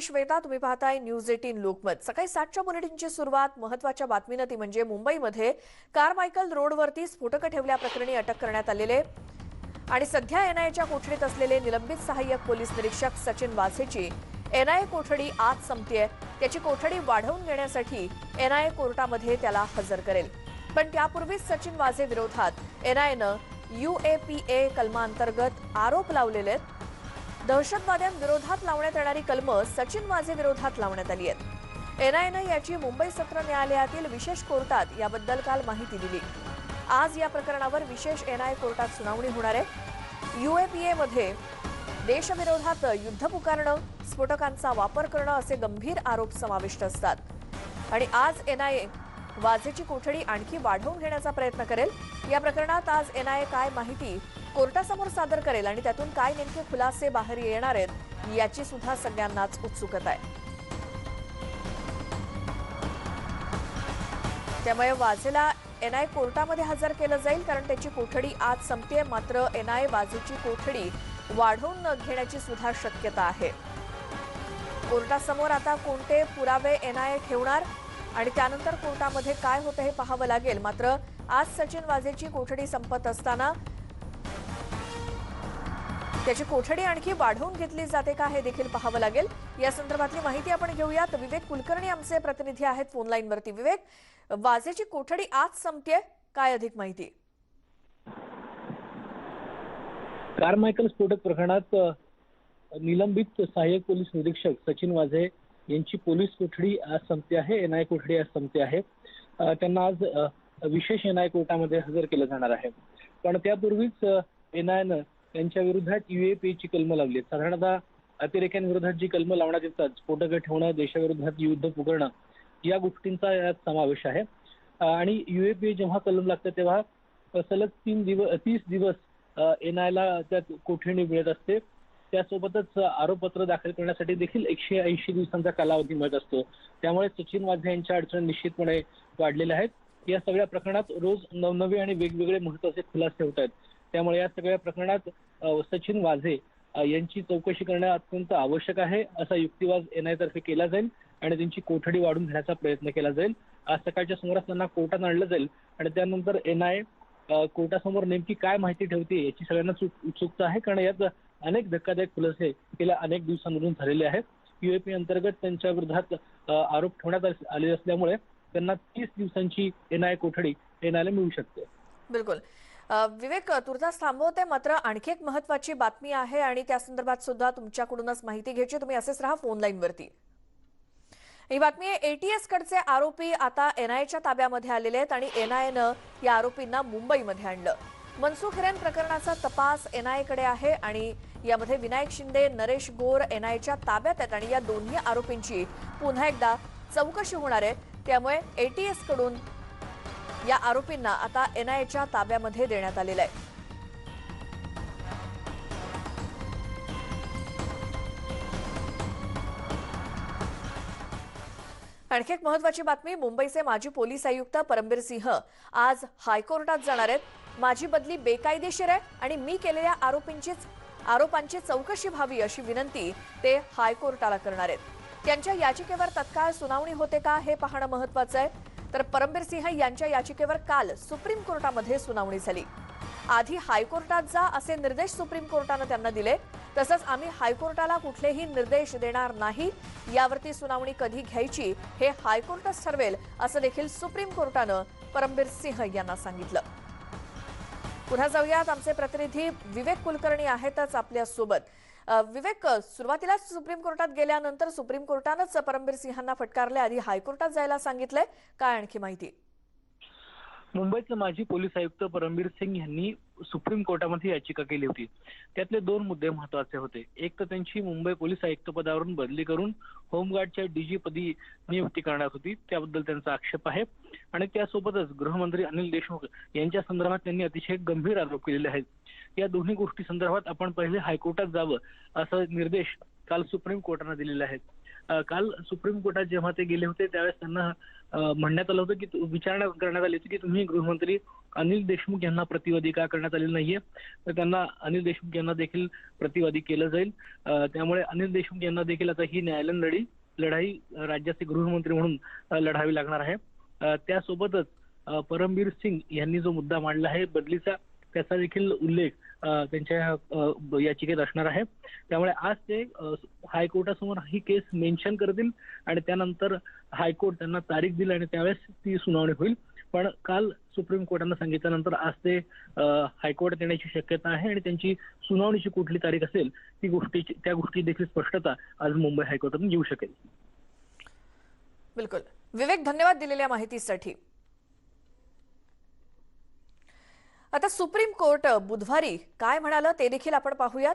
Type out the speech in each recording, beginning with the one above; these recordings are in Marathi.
श्वेता तुम्ही पाहताय न्यूज एटीन लोकमत. सकाळी सातच्या बुलेटिनची सुरुवात महत्त्वाच्या बातमीनं ती म्हणजे मुंबईमध्ये. कारमायकल रोडवरती स्फोटकं ठेवल्याप्रकरणी अटक करण्यात आलेले. आणि सध्या एनआयएच्या कोठडीत असलेले निलंबित सहाय्यक पोलीस निरीक्षक सचिन वाझेची. एनआयए कोठडी आज संपतीये. त्याची कोठडी वाढवून घेण्यासाठी एनआयए कोर्टामध्ये त्याला हजर करेल. पण त्यापूर्वीच सचिन वाझे विरोधात एनआयएनं युएपीए कलमांतर्गत आरोप लावलेले आहेत. दहशतवाद्यांविरोधात लावण्यात येणारी कलमं सचिन वाझे विरोधात लावण्यात आली आहेत. एनआयएनं याची मुंबई सत्र न्यायालयातील विशेष कोर्टात याबद्दल काल माहिती दिली. आज या प्रकरणावर विशेष एनआयए कोर्टात सुनावणी होणार आहे. युएपीएमध्ये देशविरोधात युद्ध पुकारणं स्फोटकांचा वापर करणं असे गंभीर आरोप समाविष्ट असतात. आणि आज एनआयए वाझेची कोठडी आणखी वाढवून घेण्याचा प्रयत्न करेल. या प्रकरणात आज एनआयए काय माहिती कोर्टासमोर सादर करेल आणि त्यातून काय नेमके खुलासे बाहेर येणार आहेत याची सुद्धा सगळ्यांनाच उत्सुकता आहे. त्यामुळे वाझेला एनआय कोर्टामध्ये हजर केलं जाईल कारण त्याची कोठडी आज संपते मात्र एनआय वाझेची कोठडी वाढवून घेण्याची सुद्धा शक्यता आहे. कोर्टासमोर आता कोणते पुरावे एनआयए ठेवणार आणि त्यानंतर कोर्टामध्ये काय होतं हे पाहावं लागेल. मात्र आज सचिन वाझेची कोठडी संपत असताना त्याची कोठडी आणखी वाढवून घेतली जाते का हे देखील पाहावं लागेल. या संदर्भातली माहिती आपण घेऊयात. विवेक कुलकर्णी आमचे प्रतिनिधी आहेत फोन लाईनवरती विवेक वाझेची कोठडी आज संपते काय अधिक माहिती? कारमायकल स्फोटक प्रकरणात निलंबित सहाय्यक पोलीस निरीक्षक सचिन वाझे यांची पोलीस कोठडी आज संपते आहे एनआय कोठडी आज संपते आहे. त्यांना आज विशेष एनआय कोर्टामध्ये हजर केलं जाणार आहे. पण त्यापूर्वीच एनआयनं त्यांच्या विरोधात युएपीची कलमं लावली आहेत साधारणतः अतिरेक्यांविरोधात जी कलमं लावण्यात येतात स्फोटकं ठेवणं देशाविरोधात युद्ध पुकरणं या गोष्टींचा यात समावेश आहे. आणि युएपीए जेव्हा कलम लागतं तेव्हा सलग तीन दिवस तीस दिवस एनआयला त्यात कोठडी मिळत असते. त्यासोबतच आरोपपत्र दाखल करण्यासाठी देखील एकशे ऐंशी दिवसांचा कालावधी मिळत असतो. त्यामुळे सचिन वाझे यांच्या अडचणी निश्चितपणे वाढलेल्या आहेत. या सगळ्या प्रकरणात रोज नवनवे आणि वेगवेगळे महत्त्वाचे खुलासे होत आहेत. त्यामुळे या सगळ्या प्रकरणात सचिन वाझे यांची चौकशी करणं अत्यंत आवश्यक आहे असा युक्तिवाद एनआयतर्फे केला जाईल आणि त्यांची कोठडी वाढून घेण्याचा प्रयत्न केला जाईल. आज सकाळच्या समोरात त्यांना कोर्टात आणलं जाईल आणि त्यानंतर एनआय कोर्टासमोर नेमकी काय माहिती ठेवते याची सगळ्यांना उत्सुकता आहे. कारण यात अनेक धक्कादायक खुलासे गेल्या अनेक दिवसांमधून झालेले आहेत. युएपी अंतर्गत त्यांच्या विरोधात आरोप ठेवण्यात आले- असल्यामुळे त्यांना तीस दिवसांची एनआय कोठडी एनआयला मिळू शकते. बिलकुल. विवेक तुर्तास थांबवते मात्र आणखी एक महत्वाची बातमी आहे आणि त्या संदर्भात सुद्धा तुमच्याकडूनच माहिती घ्यायची तुम्ही असेच राहा फोन लाईनवरती ही बातमी आहे एटीएस कडचे आरोपी आता एनआयच्या ताब्यामध्ये आलेले आहेत आणि एनआयनं या आरोपींना मुंबईमध्ये आणलं. मनसुख हिरेन प्रकरणाचा तपास एनआयकडे आहे आणि यामध्ये विनायक शिंदे नरेश गोर एनआयच्या ताब्यात आहेत आणि या दोन्ही आरोपींची पुन्हा एकदा चौकशी होणार आहे. त्यामुळे एटीएसकडून या आरोपींना आता एनआयच्या ताब्यामध्ये देण्यात आलेलं आहे. आणखी एक महत्वाची बातमी मुंबईचे माजी पोलीस आयुक्त परमबीर सिंह आज हायकोर्टात जाणार आहेत. माझी बदली बेकायदेशीर आहे आणि मी केलेल्या आरोपींचीच आरोपांची चौकशी व्हावी अशी विनंती ते हायकोर्टाला करणार आहेत. त्यांच्या याचिकेवर तत्काळ सुनावणी होते का हे पाहणं महत्वाचं आहे. तर परमबीर सिंह यांच्या याचिकेवर काल सुप्रीम कोर्टामध्ये सुनावणी झाली. आधी हायकोर्टात जा असे निर्देश सुप्रीम कोर्टानं त्यांना दिले. तसंच आम्ही हायकोर्टाला कुठलेही निर्देश देणार नाही. यावरती सुनावणी कधी घ्यायची हे हायकोर्टच ठरवेल असं देखील सुप्रीम कोर्टानं परमबीर सिंह यांना सांगितलं. पुन्हा जाऊयात. आमचे प्रतिनिधी विवेक कुलकर्णी आहेतच आपल्यासोबत विवेक सुरुवातीलाच सुप्रीम कोर्टात गेल्यानंतर सुप्रीम कोर्टानंच परमबीर सिंहांना फटकारले आधी हायकोर्टात जायला सांगितलंय. काय आणखी माहिती? मुंबईचे माजी पोलीस आयुक्त परमबीर सिंग यांनी सुप्रीम कोर्टामध्ये याचिका केली होती. त्यातले दोन मुद्दे महत्त्वाचे होते. एक तर त्यांची मुंबई पोलीस आयुक्त पदावरून बदली करून होमगार्डच्या डीजी पदी नियुक्ती करण्यात होती. त्याबद्दल त्यांचा आक्षेप आहे. आणि त्यासोबतच गृहमंत्री अनिल देशमुख यांच्या संदर्भात त्यांनी अतिशय गंभीर आरोप केलेले आहेत. या दोन्ही गोष्टी संदर्भात आपण पहिले हायकोर्टात जावं असा निर्देश काल सुप्रीम कोर्टानं दिलेले आहेत. काल सुप्रीम कोर्टात जेव्हा ते गेले होते त्यावेळेस त्यांना म्हणण्यात आलं होतं की विचारणा करण्यात आली होती की तुम्ही गृहमंत्री अनिल देशमुख यांना प्रतिवादी का करण्यात आलेली नाहीये. तर त्यांना अनिल देशमुख यांना देखील प्रतिवादी केलं जाईल. त्यामुळे अनिल देशमुख यांना देखील आता ही न्यायालयीन लढी लढाई राज्याचे गृहमंत्री म्हणून लढावी लागणार आहे. त्यासोबतच परमबीर सिंग यांनी जो मुद्दा मांडला आहे बदलीचा त्याचा देखील उल्लेख त्यांच्या याचिकेत असणार आहे. त्यामुळे आज ते हायकोर्टासमोर ही केस मेन्शन करतील आणि त्यानंतर हायकोर्ट त्यांना तारीख दिली आणि त्यावेळेस ती सुनावणी होईल. पण काल सुप्रीम कोर्टानं सांगितल्यानंतर आज ते हायकोर्ट हायकोर्टात येण्याची शक्यता आहे आणि त्यांची सुनावणीची कुठली तारीख असेल ती गोष्टीची त्या गोष्टी देखील स्पष्टता आज मुंबई हायकोर्टातून येऊ शकेल. बिलकुल. विवेक धन्यवाद दिलेल्या माहितीसाठी. आता सुप्रीम कोर्ट बुधवारी काय म्हणालं ते देखील आपण पाहूयात.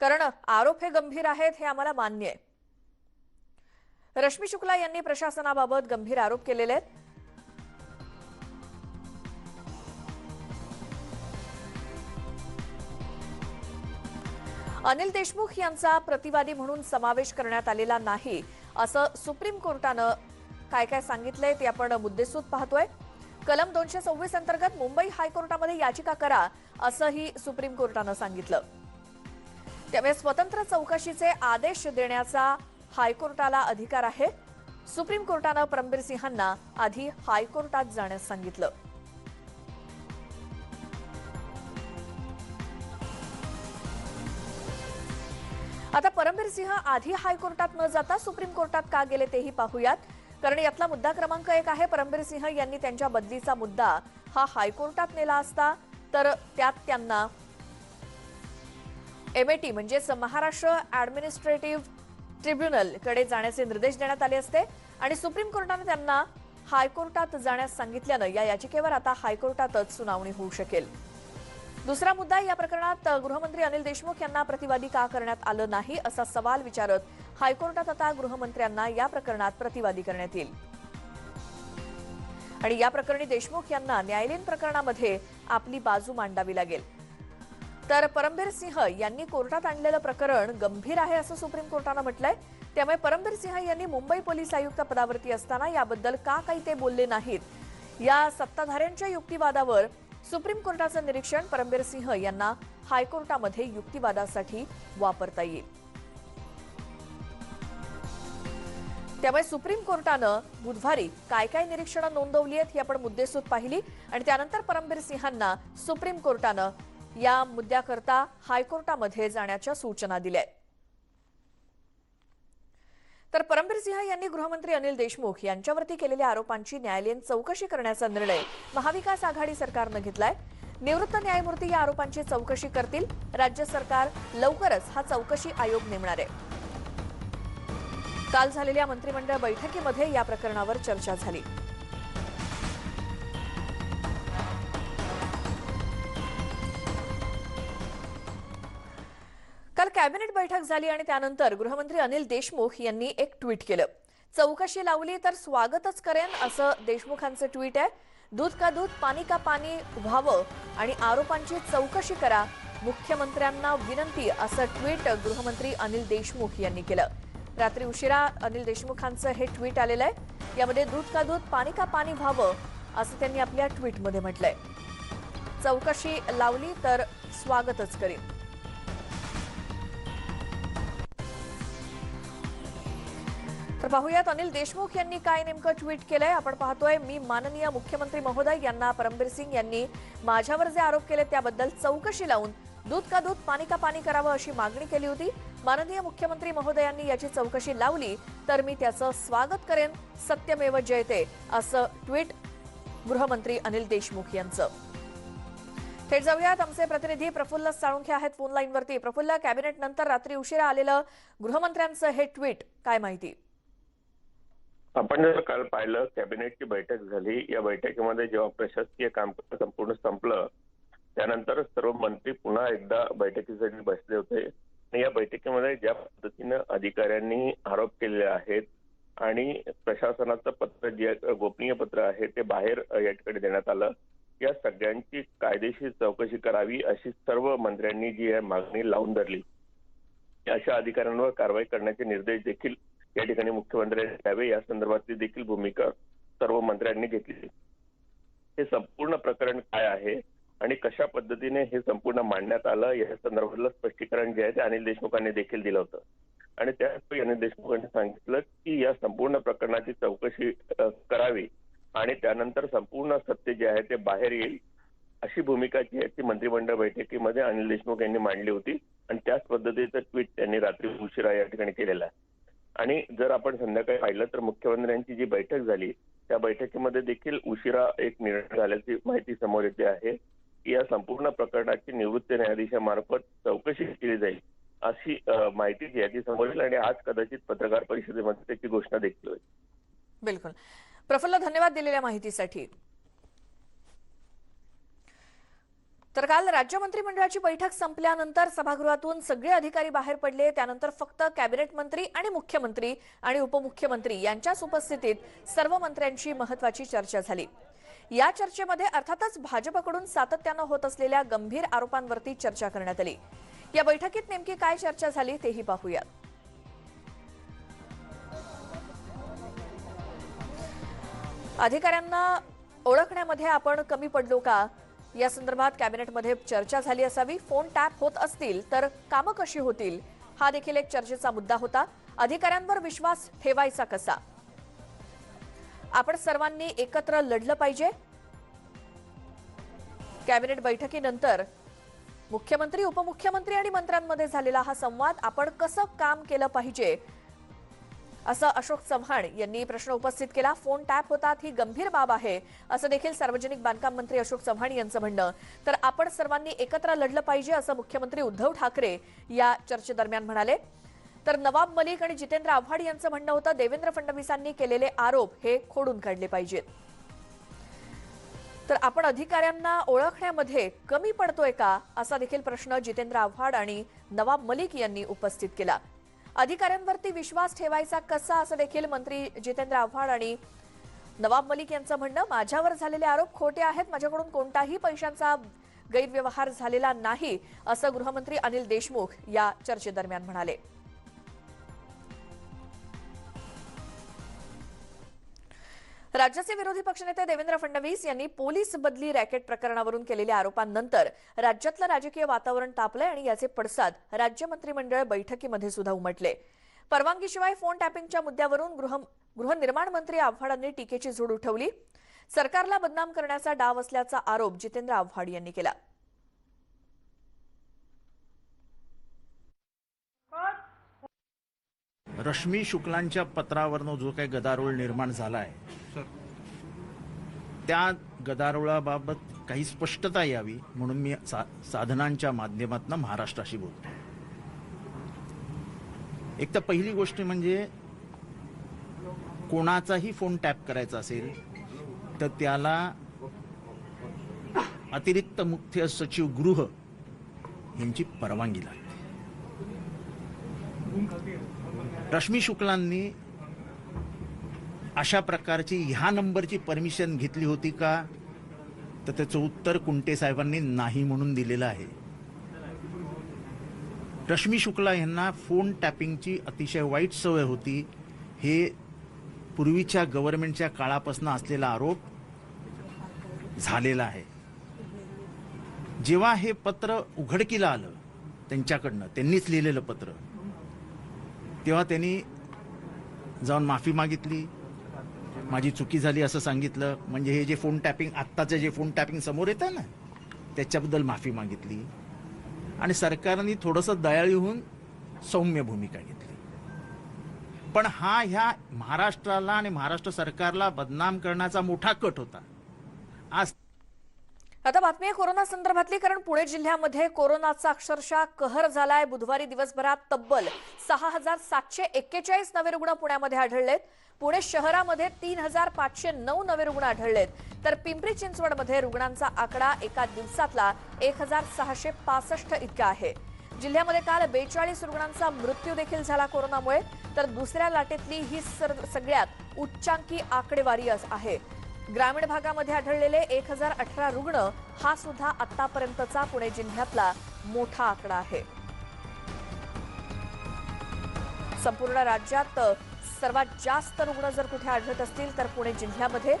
कारण आरोप हे गंभीर आहेत हे आम्हाला मान्य आहे. रश्मी शुक्ला यांनी प्रशासनाबाबत गंभीर आरोप केलेले आहेत. अनिल देशमुख यांचा प्रतिवादी म्हणून समावेश करण्यात आलेला नाही असं सुप्रीम कोर्टानं काय काय सांगितलंय ते आपण मुद्देसूद पाहतोय. कलम दोनशे सव्वीस अंतर्गत मुंबई हायकोर्टामध्ये याचिका करा असंही सुप्रीम कोर्टानं सांगितलं. त्यामुळे स्वतंत्र चौकशीचे आदेश देण्याचा हायकोर्टाला अधिकार आहे. सुप्रीम कोर्टानं परमबीर सिंहांना आधी हायकोर्टात जाण्यास सांगितलं. आता परमबीर सिंह आधी हायकोर्टात न जाता सुप्रीम कोर्टात का गेले तेही पाहूयात. कारण यातला मुद्दा क्रमांक एक आहे परमबीर सिंह यांनी त्यांच्या बदलीचा मुद्दा हा हायकोर्टात नेला असता तर त्यात त्यांना एमएटी म्हणजेच महाराष्ट्र ऍडमिनिस्ट्रेटिव्ह ट्रिब्युनलकडे जाण्याचे निर्देश देण्यात आले असते. आणि सुप्रीम कोर्टाने त्यांना हायकोर्टात जाण्यास सांगितल्यानं या याचिकेवर आता हायकोर्टातच सुनावणी होऊ शकेल. दुसरा मुद्दा या प्रकरणात गृहमंत्री अनिल देशमुख यांना प्रतिवादी का करण्यात आलं नाही असा सवाल विचारत हायकोर्टात आता गृहमंत्र्यांना या प्रकरणात प्रतिवादी करण्यात येईल. आणि या प्रकरणी देशमुख यांना न्यायालयीन प्रकरणामध्ये आपली बाजू मांडावी लागेल. तर परमबीर सिंह यांनी कोर्टात आणलेलं प्रकरण गंभीर आहे असं सुप्रीम कोर्टानं म्हटलंय. त्यामुळे परमबीर सिंह यांनी मुंबई पोलीस आयुक्त पदावरती असताना याबद्दल का काही ते बोलले नाहीत? या सत्ताधाऱ्यांच्या युक्तिवादावर सुप्रीम कोर्टाचं निरीक्षण परमबीर सिंह यांना हायकोर्टामध्ये युक्तिवादासाठी वापरता येईल. त्यामुळे सुप्रीम कोर्टानं बुधवारी काय काय निरीक्षणं नोंदवली आहेत ही आपण मुद्देसूद पाहिली आणि त्यानंतर परमबीर सिंहांना सुप्रीम कोर्टानं या मुद्द्याकरता हायकोर्टामध्ये जाण्याच्या सूचना दिल्या आहेत. तर परमबीर सिंह यांनी गृहमंत्री अनिल देशमुख यांच्यावरती केलेल्या आरोपांची न्यायालयीन चौकशी करण्याचा निर्णय महाविकास आघाडी सरकारनं घेतलाय. निवृत्त न्यायमूर्ती या आरोपांची चौकशी करतील. राज्य सरकार लवकरच हा चौकशी आयोग नेमणार आहे. काल झालेल्या मंत्रिमंडळ बैठकीमध्ये या प्रकरणावर चर्चा झाली. कॅबिनेट बैठक झाली आणि त्यानंतर गृहमंत्री अनिल देशमुख यांनी एक ट्विट केलं. चौकशी लावली तर स्वागतच करेन असं देशमुखांचं ट्विट आहे. दूध का दूध पाणी का पाणी व्हावं आणि आरोपांची चौकशी करा मुख्यमंत्र्यांना विनंती असं ट्विट गृहमंत्री अनिल देशमुख यांनी केलं. रात्री उशिरा अनिल देशमुखांचं हे ट्विट आलेलं आहे. यामध्ये दूध का दूध पाणी का पाणी व्हावं असं त्यांनी आपल्या ट्विटमध्ये म्हटलंय. चौकशी लावली तर स्वागतच करेन. तर पाहूयात. अनिल देशमुख यांनी काय नेमकं ट्विट केलंय? आपण पाहतोय मी माननीय मुख्यमंत्री महोदय यांना परमबीर सिंग यांनी माझ्यावर जे आरोप केले त्याबद्दल चौकशी लावून दूध का दूध पाणी का पाणी करावं अशी मागणी केली होती. माननीय मुख्यमंत्री महोदयांनी याची चौकशी लावली तर मी त्याचं स्वागत करेन. सत्यमेव जयते असं ट्विट गृहमंत्री अनिल देशमुख यांचं. थेट जाऊयात. आमचे प्रतिनिधी प्रफुल्ल साळुंखे आहेत फोन लाईनवरती. प्रफुल्ल कॅबिनेट नंतर रात्री उशिरा आलेलं गृहमंत्र्यांचं हे ट्विट. काय माहिती? आपण जर काल पाहिलं कॅबिनेटची बैठक झाली. या बैठकीमध्ये जेव्हा प्रशासकीय कामकाज संपूर्ण संपलं त्यानंतर सर्व मंत्री पुन्हा एकदा बैठकीसाठी बसले होते. आणि या बैठकीमध्ये ज्या पद्धतीनं अधिकाऱ्यांनी आरोप केलेले आहेत आणि प्रशासनाचं पत्र जे गोपनीय पत्र आहे ते बाहेर या ठिकाणी देण्यात आलं या सगळ्यांची कायदेशीर चौकशी करावी अशी सर्व मंत्र्यांनी जी आहे मागणी लावून धरली. अशा अधिकाऱ्यांवर कारवाई करण्याचे निर्देश देखील या ठिकाणी मुख्यमंत्र्यांनी द्यावे या संदर्भातली देखील भूमिका सर्व मंत्र्यांनी घेतली हे संपूर्ण प्रकरण काय आहे आणि कशा पद्धतीने हे संपूर्ण मांडण्यात आलं या संदर्भातलं स्पष्टीकरण जे आहे ते अनिल देशमुखांनी देखील दिलं होतं. आणि त्यावेळी अनिल देशमुखांनी सांगितलं की या संपूर्ण प्रकरणाची चौकशी करावी आणि त्यानंतर संपूर्ण सत्य जे आहे ते बाहेर येईल अशी भूमिका जी आहे ती मंत्रिमंडळ बैठकीमध्ये अनिल देशमुख यांनी मांडली होती. आणि त्याच पद्धतीचं ट्विट त्यांनी रात्री उशिरा या ठिकाणी केलेलं आहे. आणि जर आपण संध्याकाळी पाहिलं तर मुख्यमंत्र्यांची जी बैठक झाली त्या बैठकीमध्ये देखील उशिरा एक निर्णय झाल्याची माहिती समोर येते आहे. की या संपूर्ण प्रकरणाची निवृत्त न्यायाधीशामार्फत चौकशी केली जाईल अशी माहिती जी आहे ती समोर येईल आणि आज कदाचित पत्रकार परिषदेमध्ये त्याची घोषणा देखील होईल. बिलकुल. प्रफुल्ल धन्यवाद दिलेल्या माहितीसाठी. तर काल राज्य मंत्रिमंडळाची बैठक संपल्यानंतर सभागृहातून सगळे अधिकारी बाहेर पडले. त्यानंतर फक्त कॅबिनेट मंत्री आणि मुख्यमंत्री आणि उपमुख्यमंत्री यांच्याच उपस्थितीत सर्व मंत्र्यांची महत्वाची चर्चा झाली. या चर्चेमध्ये अर्थातच भाजपकडून सातत्यानं होत असलेल्या गंभीर आरोपांवरती चर्चा करण्यात आली. या बैठकीत नेमकी काय चर्चा झाली तेही पाहूयात. अधिकाऱ्यांना ओळखण्यामध्ये आपण कमी पडलो का? या संदर्भात कॅबिनेटमध्ये चर्चा झाली असावी. फोन टॅप होत असतील तर कामं कशी होतील? हा देखील एक चर्चेचा मुद्दा होता. अधिकाऱ्यांवर विश्वास ठेवायचा कसा? आपण सर्वांनी एकत्र लढलं पाहिजे. कॅबिनेट बैठकीनंतर मुख्यमंत्री उपमुख्यमंत्री आणि मंत्र्यांमध्ये झालेला हा संवाद आपण कसं काम केलं पाहिजे? असं अशोक चव्हाण यांनी प्रश्न उपस्थित केला. फोन टॅप होतात ही गंभीर बाब आहे असं देखील सार्वजनिक बांधकाम मंत्री अशोक चव्हाण यांचं म्हणणं. तर आपण सर्वांनी एकत्र लढलं पाहिजे असं मुख्यमंत्री उद्धव ठाकरे या चर्चेदरम्यान म्हणाले. तर नवाब मलिक आणि जितेंद्र आव्हाड यांचं म्हणणं होतं देवेंद्र फडणवीसांनी केलेले आरोप हे खोडून काढले पाहिजेत. तर आपण अधिकाऱ्यांना ओळखण्यामध्ये कमी पडतोय का असा देखील प्रश्न जितेंद्र आव्हाड आणि नवाब मलिक यांनी उपस्थित केला. अधिकाऱ्यांवरती विश्वास ठेवायचा कसा असं देखील मंत्री जितेंद्र आव्हाड आणि नवाब मलिक यांचं म्हणणं. माझ्यावर झालेले आरोप खोटे आहेत. माझ्याकडून कोणताही पैशांचा गैरव्यवहार झालेला नाही असं गृहमंत्री अनिल देशमुख या चर्चेदरम्यान म्हणाले. राज्याचे विरोधी पक्षनेते देवेंद्र फडणवीस यांनी पोलीस बदली रॅकेट प्रकरणावरून केलेल्या आरोपांनंतर राज्यातलं राजकीय वातावरण तापलंय आणि याचे पडसाद राज्य मंत्रिमंडळ बैठकीमध्ये सुद्धा उमटले. परवानगीशिवाय फोन टॅपिंगच्या मुद्द्यावरून गृह गृहनिर्माण मंत्री आव्हाडांनी टीकेची झोड उठवली. सरकारला बदनाम करण्याचा डाव असल्याचा आरोप जितेंद्र आव्हाड यांनी केला. रश्मी शुक्लांच्या पत्रावरनं जो काही गदारोळ निर्माण झाला आहे त्या गदारोळाबाबत काही स्पष्टता यावी म्हणून मी सा साधनांच्या माध्यमातून महाराष्ट्राशी बोलतो एक तर पहिली गोष्ट म्हणजे कोणाचाही फोन टॅप करायचा असेल तर त्याला अतिरिक्त मुख्य सचिव गृह यांची परवानगी लागते. रश्मी शुक्लांनी अशा प्रकारची ह्या नंबरची परमिशन घेतली होती का? तर त्याचं उत्तर कुंटे साहेबांनी नाही म्हणून दिलेलं आहे. रश्मी शुक्ला यांना फोन टॅपिंगची अतिशय वाईट सवय होती. हे पूर्वीच्या गव्हर्नमेंटच्या काळापासून असलेला आरोप झालेला आहे. जेव्हा हे पत्र उघडकीला आलं त्यांच्याकडनं त्यांनीच लिहिलेलं पत्र तेव्हा त्यांनी जाऊन माफी मागितली. माझी चुकी झाली असं सांगितलं. म्हणजे हे जे फोन टॅपिंग आत्ताचं जे फोन टॅपिंग समोर येतं ना त्याच्याबद्दल माफी मागितली. आणि सरकारने थोडंसं दयाळी होऊन सौम्य भूमिका घेतली. पण हा ह्या महाराष्ट्राला आणि महाराष्ट्र सरकारला बदनाम करण्याचा मोठा कट होता. आज आता बातमी आहे कोरोना संदर्भातली कारण पुणे जिल्ह्यामध्ये कोरोनाचा अक्षरशः कहर झालाय. बुधवारी दिवसभरात तब्बल सहा हजार सातशे एक्केचाळीस नवे रुग्ण पुण्यामध्ये आढळलेत. पुणे शहरामध्ये तीन हजार पाचशे नऊ नवे रुग्ण आढळलेत. तर पिंपरी चिंचवडमध्ये रुग्णांचा आकडा एका दिवसातला एक हजार सहाशे पासष्ट इतका आहे. जिल्ह्यामध्ये काल बेचाळीस रुग्णांचा मृत्यू देखील झाला कोरोनामुळे. तर दुसऱ्या लाटेतली ही सर- सगळ्यात उच्चांकी आकडेवारी आहे. ग्रामीण भागामध्ये आढळलेले एक हजार अठरा रुग्ण हा सुद्धा आतापर्यंतचा पुणे जिल्ह्यातला मोठा आकडा आहे. संपूर्ण राज्यात सर्वात जास्त रुग्ण जर कुठे आढळत असतील तर पुणे जिल्ह्यामध्ये.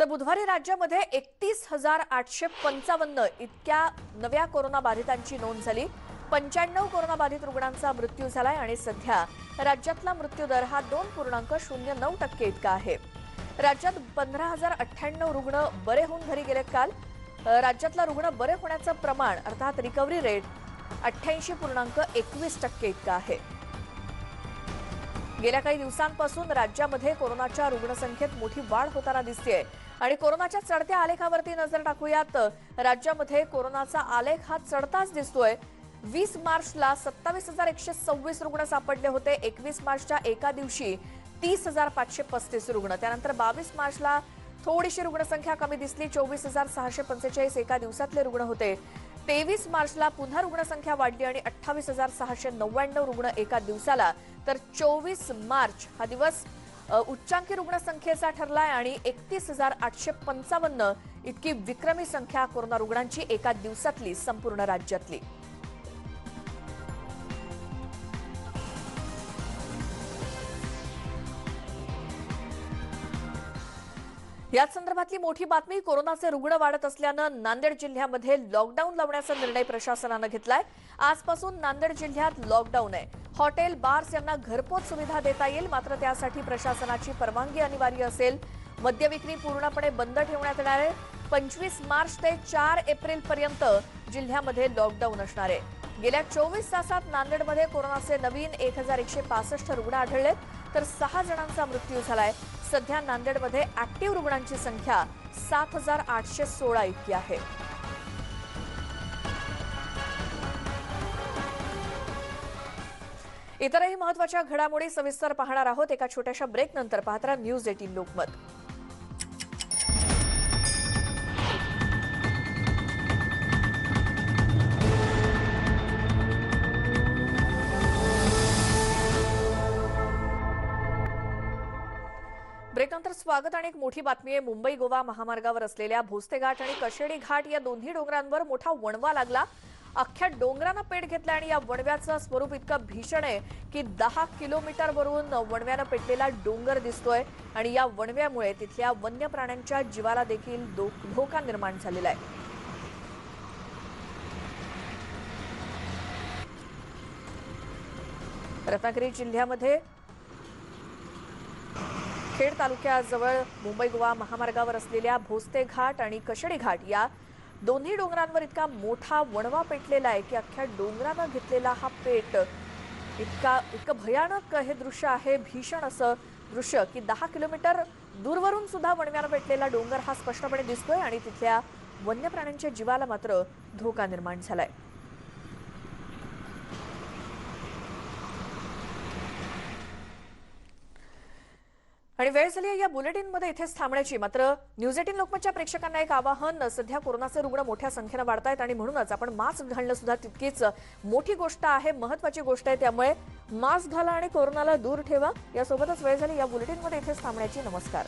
तर बुधवारी राज्यामध्ये एकतीस हजार आठशे पंचावन्न इतक्या नव्या कोरोना बाधितांची नोंद झाली. पंच्याण्णव कोरोनाबाधित रुग्णांचा मृत्यू झालाय आणि सध्या राज्यातला मृत्यूदर हा दोन पूर्णांक शून्य नऊ टक्के इतका आहे. राज्यात पंधरा हजार अठ्ठ्याण्णव रुग्ण बरे होऊन घरी गेले काल. राज्यातला रुग्ण बरे होण्याचं प्रमाण अर्थात रिकव्हरी रेट अठ्ठ्याऐंशी पूर्णांक एकवीस टक्के इतका आहे. गेल्या काही दिवसांपासून राज्यामध्ये कोरोनाच्या रुग्णसंख्येत मोठी वाढ होताना दिसतेय. आणि कोरोनाच्या चढत्या आलेखावरती नजर टाकूयात राज्यामध्ये कोरोनाचा आलेख हा चढताच दिसतोय. वीस मार्चला सत्तावीस हजार एकशे सव्वीस रुग्ण सापडले होते. एकवीस मार्चच्या एका दिवशी तीस हजार पाचशे पस्तीस रुग्ण. त्यानंतर बावीस मार्चला थोडीशी रुग्णसंख्या कमी दिसली. चोवीस हजार सहाशे पंचेचाळीस एका दिवसातले रुग्ण होते. तेवीस मार्चला पुन्हा रुग्णसंख्या वाढली आणि अठ्ठावीस हजार सहाशे नव्याण्णव रुग्ण एका दिवसाला. तर चोवीस मार्च हा दिवस उच्चांकी रुग्णसंख्येचा ठरलाय आणि एकतीस हजार आठशे पंचावन्न इतकी विक्रमी संख्या कोरोना रुग्णांची एका दिवसातली संपूर्ण राज्यातली. याच संदर्भातली मोठी बातमी कोरोनाचे रुग्ण वाढत असल्यानं नांदेड जिल्ह्यामध्ये लॉकडाऊन लावण्याचा निर्णय प्रशासनानं घेतलाय. आजपासून नांदेड जिल्ह्यात लॉकडाऊन आहे. हॉटेल बार्स यांना घरपोच सुविधा देता येईल मात्र त्यासाठी प्रशासनाची परवानगी अनिवार्य असेल. मद्य विक्री पूर्णपणे बंद ठेवण्यात येणार आहे. पंचवीस मार्च ते चार एप्रिल पर्यंत जिल्ह्यामध्ये लॉकडाऊन असणार आहे. गेल्या चोवीस तासात नांदेडमध्ये कोरोनाचे नवीन एक हजार एकशे पासष्ट रुग्ण आढळलेत तर सहा जणांचा मृत्यू झालाय. सध्या नांदेडमध्ये ऍक्टिव्ह रुग्णांची संख्या सात हजार आठशे सोळा इतकी आहे. इतरही महत्त्वाच्या घडामोडी सविस्तर पाहणार आहोत. एका छोट्याशा ब्रेक नंतर पाहत्रा न्यूज एटीन लोकमत. स्वागत आणि एक मोठी बातमी आहे. मुंबई गोवा महामार्गावर असलेल्या भोसते घाट आणि कशेडी घाट या दोन्ही डोंगरांवर मोठा वणवा लागला. अख्ख्या डोंगरानं पेट घेतला आणि या वणव्याचं स्वरूप इतकं भीषण आहे की दहा किलोमीटरवरून वणव्यानं पेटलेला डोंगर दिसतोय आणि या वणव्यामुळे तिथल्या वन्य प्राण्यांच्या जीवाला देखील धोका निर्माण झालेला आहे. रत्नागिरी जिल्ह्यामध्ये खेड तालुक्याजवळ मुंबई गोवा महामार्गावर असलेल्या भोसते घाट आणि कशेडी घाट या दोन्ही डोंगरांवर इतका मोठा वणवा पेटलेला आहे की अख्ख्या डोंगरानं घेतलेला हा पेट इतका इतकं भयानक हे दृश्य आहे भीषण असं दृश्य की दहा किलोमीटर दूरवरून सुद्धा वणव्यानं पेटलेला डोंगर हा स्पष्टपणे दिसतोय आणि तिथल्या वन्य प्राण्यांच्या जीवाला मात्र धोका निर्माण झालाय. आणि वेळ झाली आहे या बुलेटिनमध्ये इथेच थांबण्याची. मात्र न्यूज एटीन लोकमतच्या प्रेक्षकांना एक आवाहन सध्या कोरोनाचे रुग्ण मोठ्या संख्येनं वाढत आहेत आणि म्हणूनच आपण मास्क घालणं सुद्धा तितकीच मोठी गोष्ट आहे महत्वाची गोष्ट आहे. त्यामुळे मास्क घाला आणि कोरोनाला दूर ठेवा. यासोबतच वेळ झाली या बुलेटिनमध्ये इथेच थांबण्याची. नमस्कार.